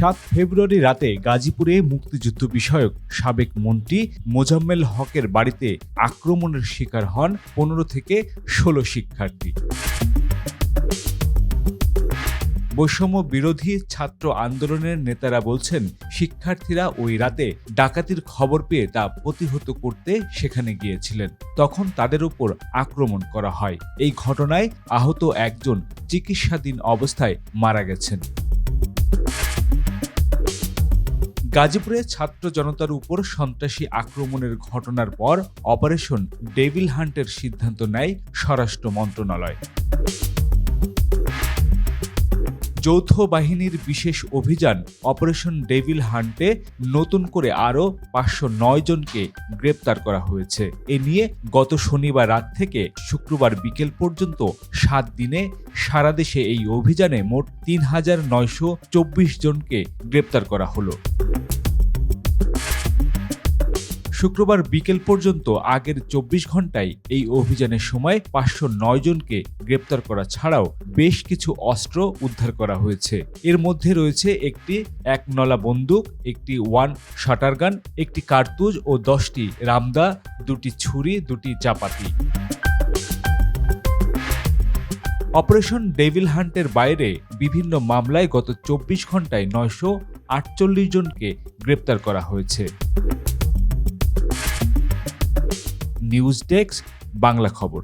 সাত ফেব্রুয়ারি রাতে গাজীপুরে মুক্তিযুদ্ধ বিষয়ক সাবেক মন্ত্রী মোজাম্মেল হকের বাড়িতে আক্রমণের শিকার হন পনেরো থেকে ষোলো শিক্ষার্থী। বৈষম্য বিরোধী ছাত্র আন্দোলনের নেতারা বলছেন, শিক্ষার্থীরা ওই রাতে ডাকাতির খবর পেয়ে তা প্রতিহত করতে সেখানে গিয়েছিলেন। তখন তাদের উপর আক্রমণ করা হয়। এই ঘটনায় আহত একজন চিকিৎসাধীন অবস্থায় মারা গেছেন। গাজীপুরে ছাত্র জনতার উপর সন্ত্রাসী আক্রমণের ঘটনার পর অপারেশন ডেভিল হান্টের সিদ্ধান্ত নেয় স্বরাষ্ট্র মন্ত্রণালয়। যৌথ বাহিনীর বিশেষ অভিযান অপারেশন ডেভিল হান্টে নতুন করে আরও পাঁচশো নয় জনকে গ্রেপ্তার করা হয়েছে। এ নিয়ে গত শনিবার রাত থেকে শুক্রবার বিকেল পর্যন্ত সাত দিনে সারা দেশে এই অভিযানে মোট তিন হাজার নয়শো চব্বিশ জনকে গ্রেপ্তার করা হলো। শুক্রবার বিকেল পর্যন্ত আগের চব্বিশ ঘন্টায় এই অভিযানের সময় পাঁচশো নয় জনকে গ্রেপ্তার করা ছাড়াও বেশ কিছু অস্ত্র উদ্ধার করা হয়েছে। এর মধ্যে রয়েছে একটি এক নলা বন্দুক, একটি ওয়ান শাটারগান একটি কার্তুজ ও দশটি রামদা, দুটি ছুরি, দুটি চাপাতি। অপারেশন ডেভিল হান্টের বাইরে বিভিন্ন মামলায় গত চব্বিশ ঘন্টায় নয়শো আটচল্লিশ জনকে গ্রেপ্তার করা হয়েছে। নিউজ ডেস্ক বাংলা খবর।